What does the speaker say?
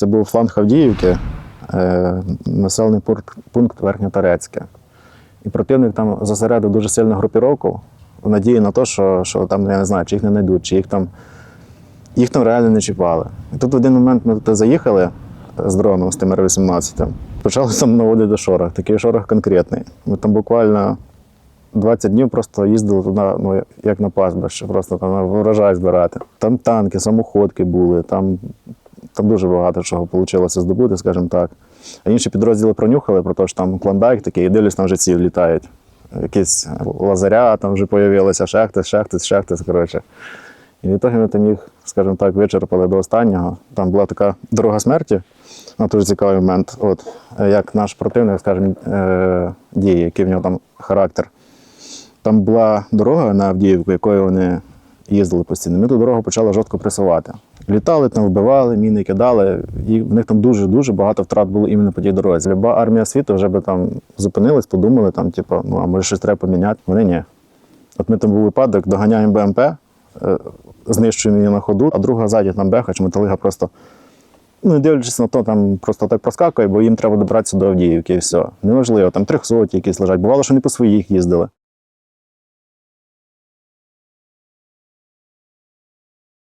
Це був фланг Авдіївки, е, населений пункт, Верхньоторецьке. І противник там зосередив дуже сильну групіровку в надії на те, що, що там, я не знаю, чи їх не знайдуть, чи їх там, їх там реально не чіпали. І тут в один момент ми туди заїхали з дроном з тим Р-18. Почали там наводити шорох, такий шорох конкретний. Ми там буквально 20 днів просто їздили туди, ну, як на пастбище, просто там врожай збирати. Там танки, самоходки були, там, там дуже багато чого вийшло здобути, скажімо так. А інші підрозділи пронюхали про те, що там клондайк такий, і дивлюсь, там вже ці літають. Якісь лазаря там вже з'явилися, хтось, ще хтось, коротше. І в ітогі ми там їх, скажімо так, вичерпали до останнього. Там була така дорога смерті, ну, дуже цікавий момент. От, е, як наш противник, скажімо, е, діє, який в нього там характер. Там була дорога на Авдіївку, якою вони їздили постійно. Ми ту дорогу почали жорстко пресувати. Літали там, вбивали, міни кидали, і в них там дуже-дуже багато втрат було іменно по тій дорозі. Люба армія світу вже би там зупинилась, подумали, там, типу, ну а може щось треба поміняти. Вони ні. От ми там був випадок, доганяємо БМП, е, знищуємо її на ходу, а друга ззаді там бехач, металига просто. Ну, дивлячись на то, там просто так проскакує, бо їм треба добратися до Авдіївки і все. Неважливо, там трьохсоті якісь лежать. Бувало, що не по своїх їздили.